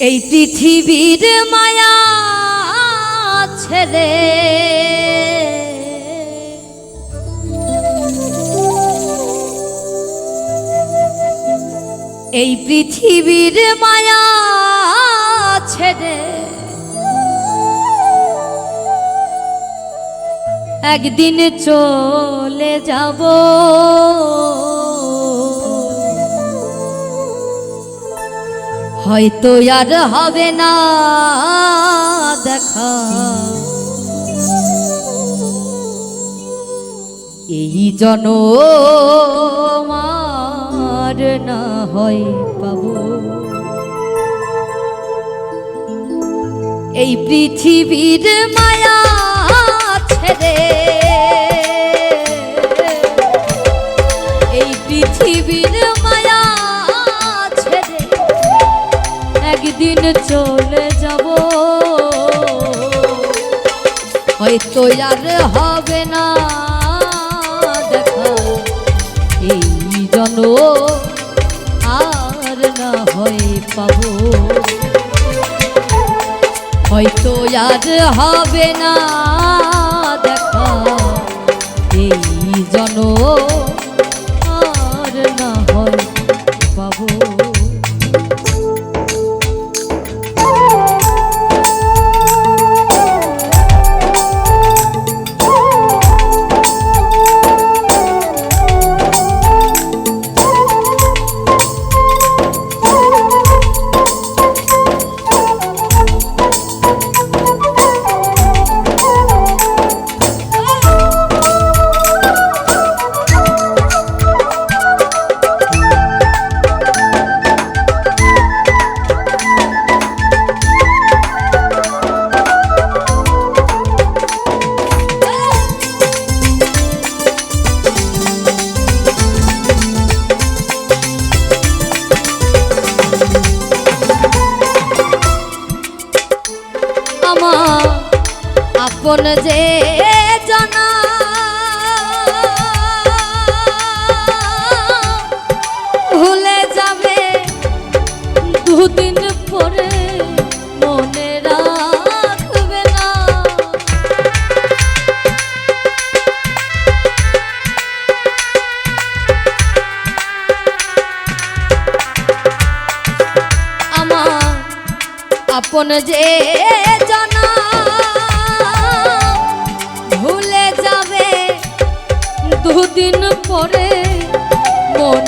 এই পৃথিবীর মায়া ছেড়ে এই পৃথিবীর মায়া ছেড়ে একদিন চলে যাব। হয়তো আর হবে না দেখা। এই জন মার না হয় পাবো। এই পৃথিবীর মায়া ছেড়ে একদিন চলে যাব। হয়তো আর হবে না দেখা। এই জন আর না হয় পাবো। হয়তো আর হবে না দুদিন পরে মনে আমার আপন যে জানা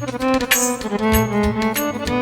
Thank you.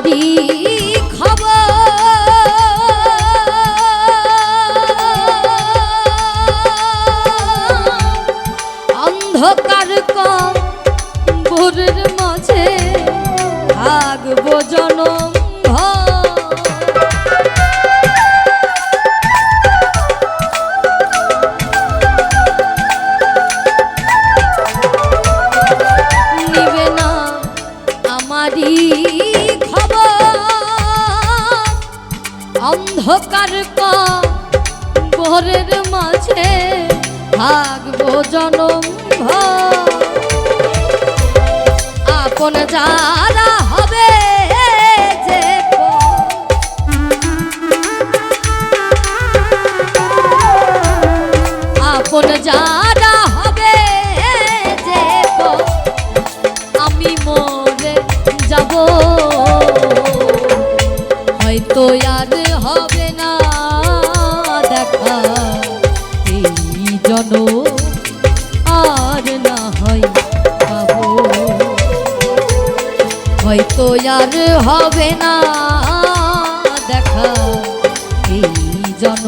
পাবি অন্ধকার কম ভোরের মাঝে জনম। অন্ধকার ভোরের মাঝে থাকব জনম। আপন যারা হবে যে। আপন যারা হয়তো আর হবে না দেখা। এই জন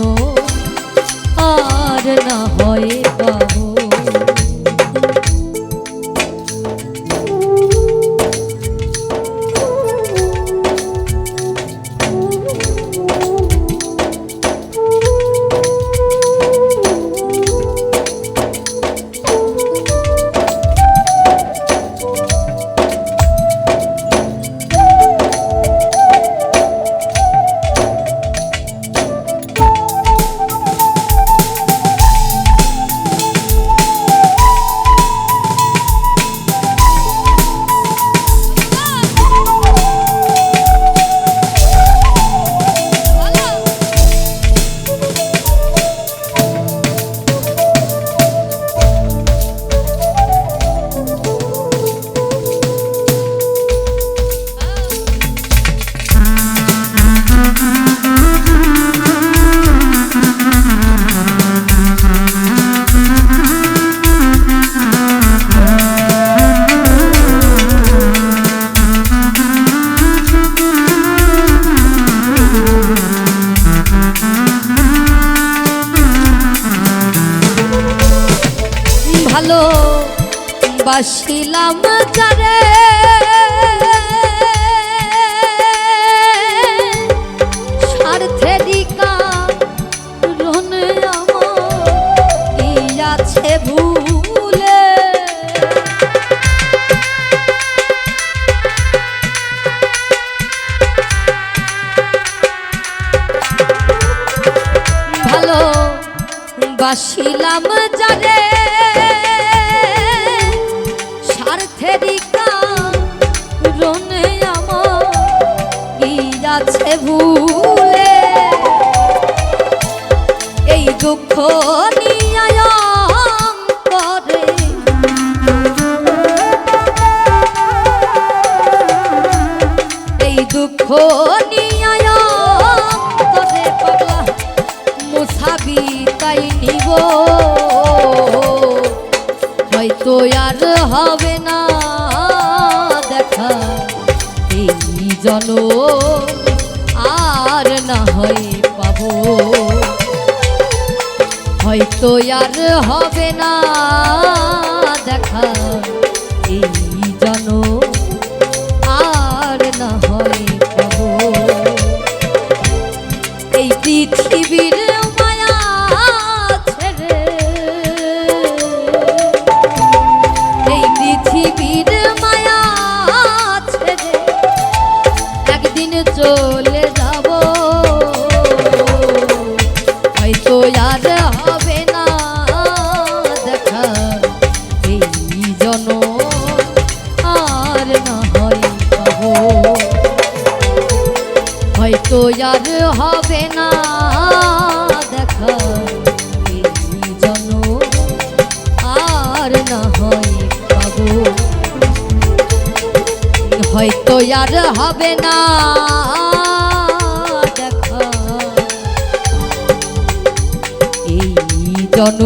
বাসিলাম যারে স্বার্থেরই কারণে আছে ভালো। বাসিলাম যারে। দুঃখ নিয়ায় মুসাবি তাই আর হবে না দেখা এই জন হয়তো আর হবে না দেখা। এই আর না হয় পাবো হয়তো আর হবে না দেখা। এই জন